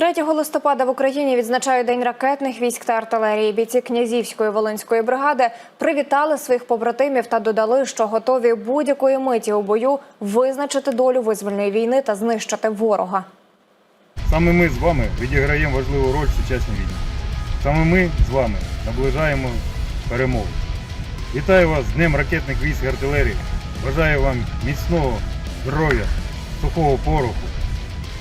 3 листопада в Україні відзначають День ракетних військ та артилерії. Бійці князівської волинської бригади привітали своїх побратимів та додали, що готові будь-якої миті у бою визначити долю визвольної війни та знищити ворога. Саме ми з вами відіграємо важливу роль в сучасній війні. Саме ми з вами наближаємо перемогу. Вітаю вас з Днем ракетних військ і артилерії. Бажаю вам міцного здоров'я, сухого пороху,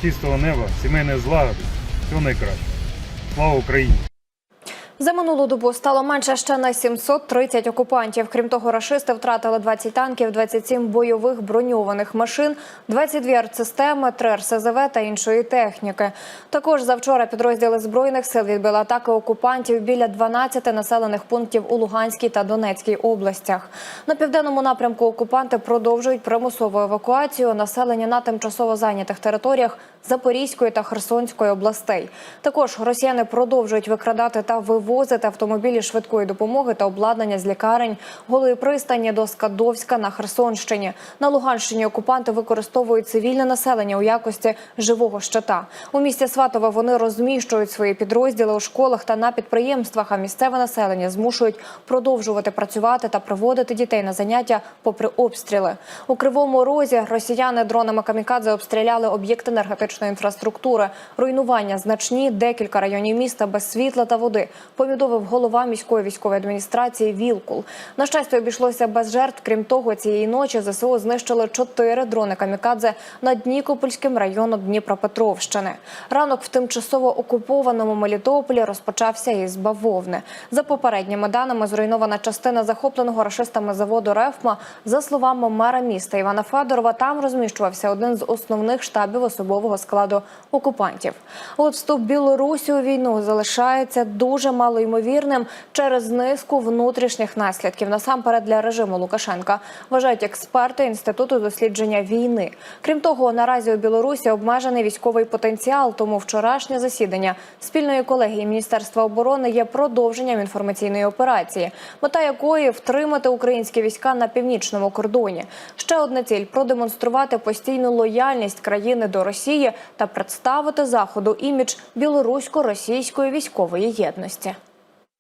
чистого неба, сімейної злагоди. Всього найкраще. Слава Україні! За минулу добу стало менше ще на 730 окупантів. Крім того, рашисти втратили 20 танків, 27 бойових броньованих машин, 22 артсистеми, 3 РСЗВ та іншої техніки. Також завчора підрозділи збройних сил відбили атаки окупантів біля 12 населених пунктів у Луганській та Донецькій областях. На південному напрямку окупанти продовжують примусову евакуацію населення на тимчасово зайнятих територіях Запорізької та Херсонської областей. Також росіяни продовжують викрадати та вивозити автомобілі швидкої допомоги та обладнання з лікарень голої пристані до Скадовська на Херсонщині. На Луганщині окупанти використовують цивільне населення у якості живого щита. У місті Сватове вони розміщують свої підрозділи у школах та на підприємствах. А місцеве населення змушують продовжувати працювати та приводити дітей на заняття попри обстріли. У кривому розі росіяни дронами камікадзе обстріляли об'єкти енергетичної інфраструктури. Руйнування значні, декілька районів міста без світла та води. Повідомив голова міської військової адміністрації Вілкул. На щастя, обійшлося без жертв. Крім того, цієї ночі ЗСУ знищили чотири дрони камікадзе над Нікопольським районом Дніпропетровщини. Ранок в тимчасово окупованому Мелітополі розпочався із бавовни. За попередніми даними, зруйнована частина захопленого рашистами заводу Рефма. За словами мера міста Івана Федорова, там розміщувався один з основних штабів особового складу окупантів. От вступ Білорусі у війну залишається дуже малоймовірним через низку внутрішніх наслідків насамперед для режиму Лукашенка, вважають експерти інституту дослідження війни. Крім того, наразі у Білорусі обмежений військовий потенціал. Тому вчорашнє засідання спільної колегії Міністерства оборони є продовженням інформаційної операції, мета якої втримати українські війська на північному кордоні. Ще одна ціль продемонструвати постійну лояльність країни до Росії та представити заходу імідж білорусько-російської військової єдності.